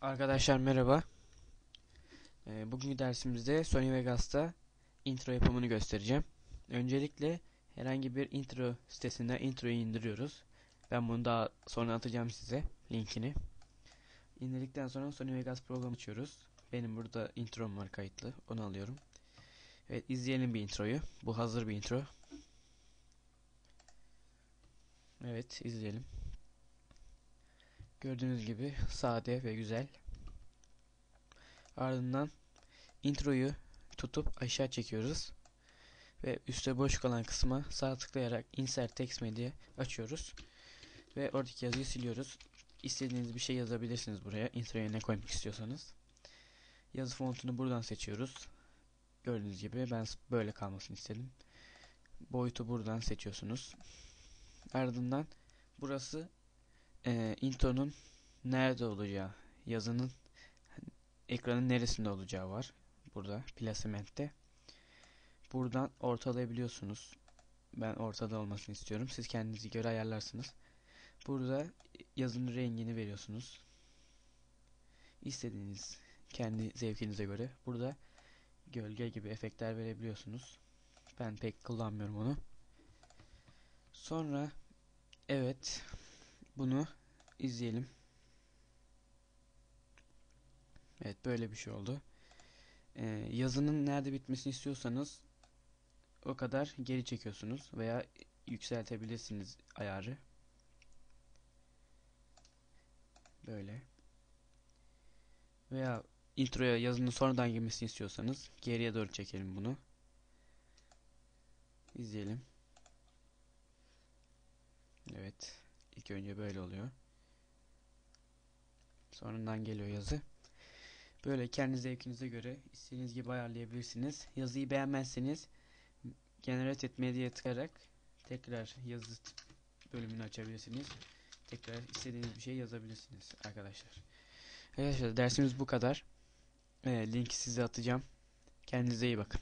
Arkadaşlar merhaba. Ee, bugünkü dersimizde Sony Vegas'ta intro yapımını göstereceğim. Öncelikle herhangi bir intro sitesinden introyu indiriyoruz. Ben bunu daha sonra atacağım size linkini. İndirdikten sonra Sony Vegas programı açıyoruz. Benim burada introm var kayıtlı. Onu alıyorum. Evet izleyelim bir introyu. Bu hazır bir intro. Evet izleyelim. Gördüğünüz gibi sade ve güzel. Ardından introyu tutup aşağı çekiyoruz. Ve üstte boş kalan kısma sağ tıklayarak insert text media açıyoruz. Ve oradaki yazıyı siliyoruz. İstediğiniz bir şey yazabilirsiniz buraya. Introya ne koymak istiyorsanız. Yazı fontunu buradan seçiyoruz. Gördüğünüz gibi ben böyle kalmasını istedim. Boyutu buradan seçiyorsunuz. Ardından burası e, intro'nun nerede olacağı, yazının ekranın neresinde olacağı var. Burada placement'te. Buradan ortalayabiliyorsunuz. Ben ortada olmasını istiyorum. Siz kendinizi göre ayarlarsınız. Burada yazının rengini veriyorsunuz. İstediğiniz kendi zevkinize göre. Burada gölge gibi efektler verebiliyorsunuz. Ben pek kullanmıyorum onu. Sonra evet bunu izleyelim. Evet böyle bir şey oldu. Ee, yazının nerede bitmesini istiyorsanız o kadar geri çekiyorsunuz veya yükseltebilirsiniz ayarı. Böyle. Veya introya yazının sonradan girmesini istiyorsanız geriye doğru çekelim bunu. İzleyelim. Evet. İlk önce böyle oluyor. Sonradan geliyor yazı. Böyle kendi zevkinize göre istediğiniz gibi ayarlayabilirsiniz. Yazıyı beğenmezseniz Generate et Media'ya tıklayarak tekrar yazı bölümünü açabilirsiniz. Tekrar istediğiniz bir şey yazabilirsiniz arkadaşlar. Arkadaşlar dersimiz bu kadar. Ee, linki size atacağım. Kendinize iyi bakın.